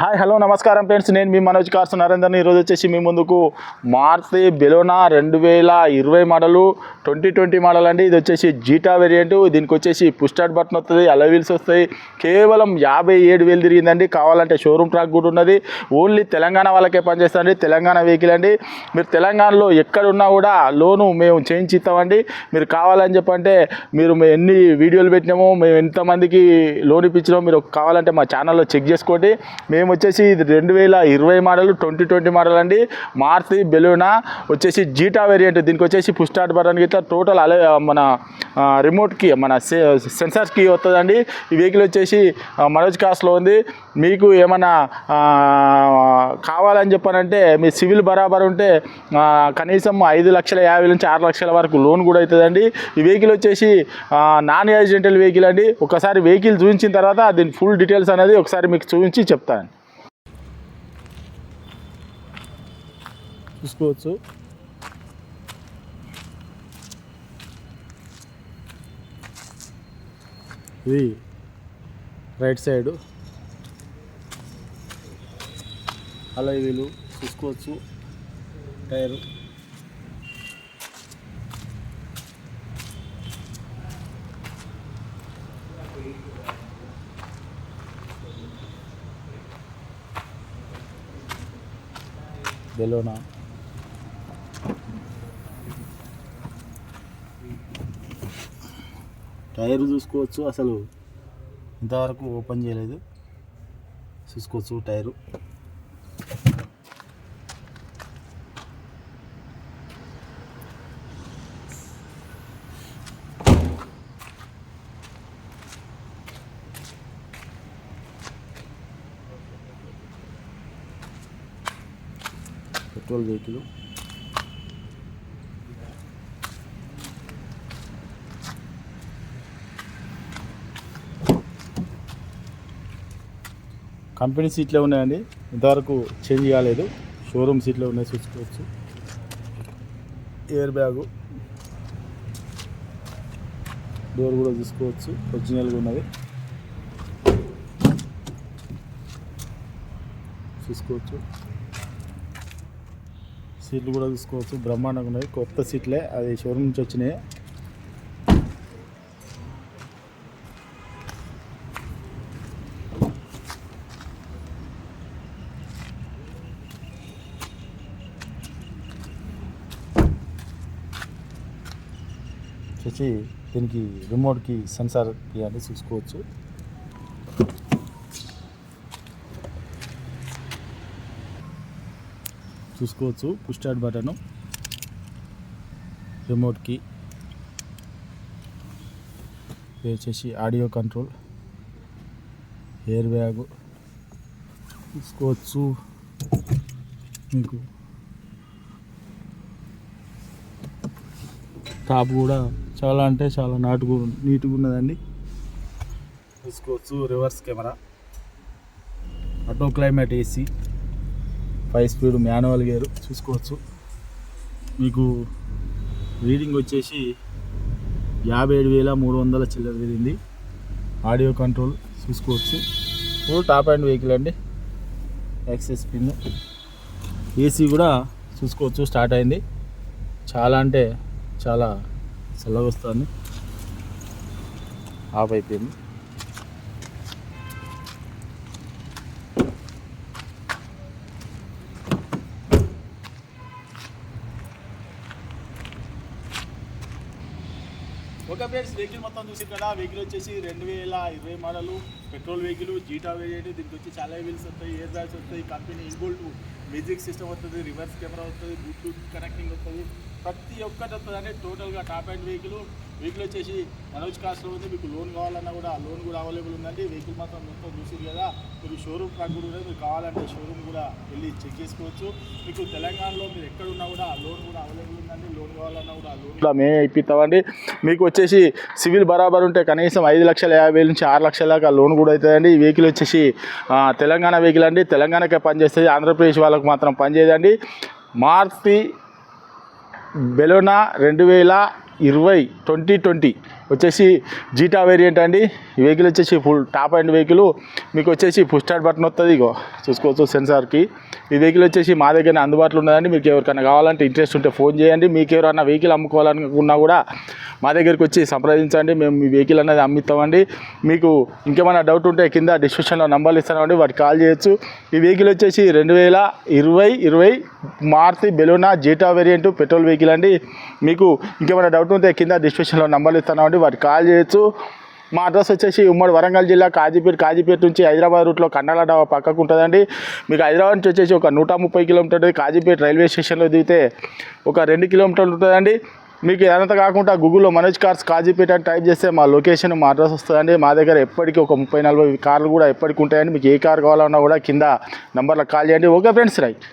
Hi hello నమస్కారం friends. నేను మీ Manoj cars Narender ఈరోజు వచ్చేసి మీ ముందుకు మార్తి బెలోనా రెండు వేల ఇరవై మోడలు ట్వంటీ ట్వంటీ మోడల్ అండి. ఇది వచ్చేసి జీటా వేరియంట్. దీనికి వచ్చేసి పుస్టార్ట్ బటన్ వస్తుంది అలవీల్స్ వస్తాయి. కేవలం యాభై ఏడు వేలు తిరిగిందండి. కావాలంటే షోరూమ్ ట్రాక్ కూడా ఉన్నది. ఓన్లీ తెలంగాణ వాళ్ళకే పనిచేస్తుంది తెలంగాణ వెహికల్ అండి. మీరు తెలంగాణలో ఎక్కడున్నా కూడా లోను మేము చేయించి ఇస్తామండి. మీరు కావాలని చెప్పంటే మీరు మేము ఎన్ని వీడియోలు పెట్టినామో మేము ఎంతమందికి లోన్ ఇప్పించినామో మీరు కావాలంటే మా ఛానల్లో చెక్ చేసుకోండి. మేము వచ్చేసి ఇది రెండు వేల ఇరవై మోడల్ ట్వంటీ ట్వంటీ మోడల్ అండి. మారుతి బెలూనా వచ్చేసి జీటా వేరియంట్. దీనికి వచ్చేసి పుష్ బటన్ గిట్లా టోటల్ అలే మన రిమోట్కి మన సె సెన్సార్స్కి వస్తుందండి. ఈ వెహికల్ వచ్చేసి మనోజ్ కాస్ట్లో ఉంది. మీకు ఏమైనా కావాలని చెప్పానంటే మీ సివిల్ బరాబర్ ఉంటే కనీసం ఐదు లక్షల యాభై నుంచి ఆరు లక్షల వరకు లోన్ కూడా అవుతుందండి. ఈ వెహికల్ వచ్చేసి నాన్ యాక్సిడెంటల్ వెహికల్ అండి. ఒకసారి వెహికల్ చూపించిన తర్వాత దీని ఫుల్ డీటెయిల్స్ అనేది ఒకసారి మీకు చూపించి చెప్తాను చూసుకోవచ్చు ఇది రైట్ సైడు. అలా వీలు చూసుకోవచ్చు టైరు. బెలోనా. టైర్ చూసుకోవచ్చు అసలు ఇంతవరకు ఓపెన్ చేయలేదు. చూసుకోవచ్చు టైరు. Petrol vehicle. కంపెనీ సీట్లే ఉన్నాయండి. ఇంతవరకు చేంజ్ కాలేదు. షోరూమ్ సీట్లో ఉన్నాయి చూసుకోవచ్చు. Air bag. డోర్ కూడా చూసుకోవచ్చు. ఒరిజినల్గా ఉన్నది. చూసుకోవచ్చు. సీట్లు కూడా చూసుకోవచ్చు. బ్రహ్మాండంగా ఉన్నాయి. కొత్త సీట్లే. అది షోరూమ్ నుంచి వచ్చినాయి. వచ్చేసి దీనికి రిమోట్కి సెన్సార్ ఇవన్నీ చూసుకోవచ్చు. చూసుకోవచ్చు పుష్ స్టార్ట్ బటను రిమోట్కి. ఇది వచ్చేసి ఆడియో కంట్రోల్. Air bag. చూసుకోవచ్చు. మీకు టాప్ కూడా చాలా అంటే చాలా నాటుగా నీట్గా ఉన్నదండి. చూసుకోవచ్చు reverse camera auto climate AC five speed manual gear చూసుకోవచ్చు. మీకు రీడింగ్ వచ్చేసి యాభై ఏడు వేల మూడు వందల చిల్లర తిరిగింది. ఆడియో కంట్రోల్ చూసుకోవచ్చు. ఫుల్ టాప్ అండ్ వెహికల్ అండి. యాక్సెస్ పిన్ ఏసీ కూడా చూసుకోవచ్చు స్టార్ట్ అయింది. చాలా అంటే చాలా చల్లగా వస్తుంది ఆఫ్ అయిపోయింది. ఓకే ఫ్రెండ్స్ వెహికల్ మొత్తం చూసి ఇక్కడ వెహికల్ వచ్చేసి రెండు వేల ఇరవై model. Petrol vehicle Zeta variant దీనికి వచ్చి చాలా వీల్స్ వస్తాయి ఎయిర్ బ్యాగ్స్ వస్తాయి కంపెనీ ఇన్బుల్ట్ మ్యూజిక్ సిస్టమ్ వస్తుంది రివర్స్ కెమెరా వస్తుంది బ్లూటూత్ కనెక్టింగ్ వస్తుంది. ప్రతి ఒక్కటి వస్తుంది. టోటల్గా టాప్ అండ్ వెహికల్ వెహికల్ వచ్చేసి మనోజ్ కాస్ట్లో ఉంది. మీకు లోన్ కావాలన్నా కూడా లోన్ కూడా అవైలబుల్ ఉందండి. వెహికల్ మాత్రం మొత్తం చూసింది కదా. మీరు షోరూమ్ ట్రాక్ కూడా మీరు కావాలంటే షోరూమ్ కూడా వెళ్ళి చెక్ చేసుకోవచ్చు. మీకు తెలంగాణలో మీరు ఎక్కడున్నా కూడా లోన్ కూడా అవైలబుల్ ఉందండి. లోన్ కావాలన్నా కూడా లోన్ మేమే ఇప్పిస్తామండి. మీకు వచ్చేసి సివిల్ బరాబర్ ఉంటే కనీసం ఐదు లక్షల యాభై నుంచి ఆరు లక్షల దాకా లోన్ కూడా అవుతుందండి. ఈ వెహికల్ వచ్చేసి తెలంగాణ వెహికల్ అండి. తెలంగాణకే పనిచేస్తుంది. ఆంధ్రప్రదేశ్ వాళ్ళకు మాత్రం పనిచేయదండి. మార్తి బెలోనా రెండు వేల ఇరవై ట్వంటీ ట్వంటీ వచ్చేసి జీటా వేరియంట్ అండి. ఈ వెహికల్ వచ్చేసి ఫుల్ టాప్ అండ్ వెహికల్. మీకు వచ్చేసి పుష్ స్టార్ట్ బటన్ వస్తుంది ఇగో. చూసుకోవచ్చు సెన్సార్కి. ఈ వెహికల్ వచ్చేసి మా దగ్గర అందుబాటులో ఉన్నదండి. మీకు ఎవరికైనా కావాలంటే ఇంట్రెస్ట్ ఉంటే ఫోన్ చేయండి. మీకు ఎవరైనా వెహికల్ అమ్ముకోవాలనుకున్నా కూడా మా దగ్గరికి వచ్చి సంప్రదించండి మేము మీ వెహికల్ అనేది అమ్మిస్తామండి మీకు ఇంకేమైనా డౌట్ ఉంటే కింద డిస్క్రిప్షన్లో నంబర్లు ఇస్తామండి వాటికి కాల్ చేయొచ్చు. ఈ వెహికల్ వచ్చేసి రెండు వేల ఇరవై ఇరవై Maruti Baleno Zeta variant petrol vehicle అండి. మీకు ఇంకేమైనా డౌట్ ఉంటే కింద డిస్క్రిప్షన్లో నంబర్లు ఇస్తామండి వాటికి కాల్ చేయొచ్చు. మా అడ్రస్ వచ్చేసి ఉమ్మడి వరంగల్ జిల్లా కాజీపేట కాజీపేట నుంచి హైదరాబాద్ రూట్లో కన్నడ డాబా పక్కకు ఉంటుందండి. మీకు హైదరాబాద్ నుంచి వచ్చేసి ఒక నూట ముప్పై కిలోమీటర్ కాజీపేట రైల్వే స్టేషన్లో దిగితే ఒక రెండు కిలోమీటర్లు ఉంటుందండి. మీకు అదంతా కాకుండా గూగుల్లో మనోజ్ కార్స్ కాజీపేట అని టైప్ చేస్తే మా లొకేషన్ మా అడ్రస్ వస్తుందండి. మా దగ్గర ఎప్పటికీ ఒక ముప్పై నలభై కార్లు కూడా ఎప్పటికి ఉంటాయండి. మీకు ఏ కార్ కావాలన్నా కూడా కింద నెంబర్లో కాల్ చేయండి. Okay friends right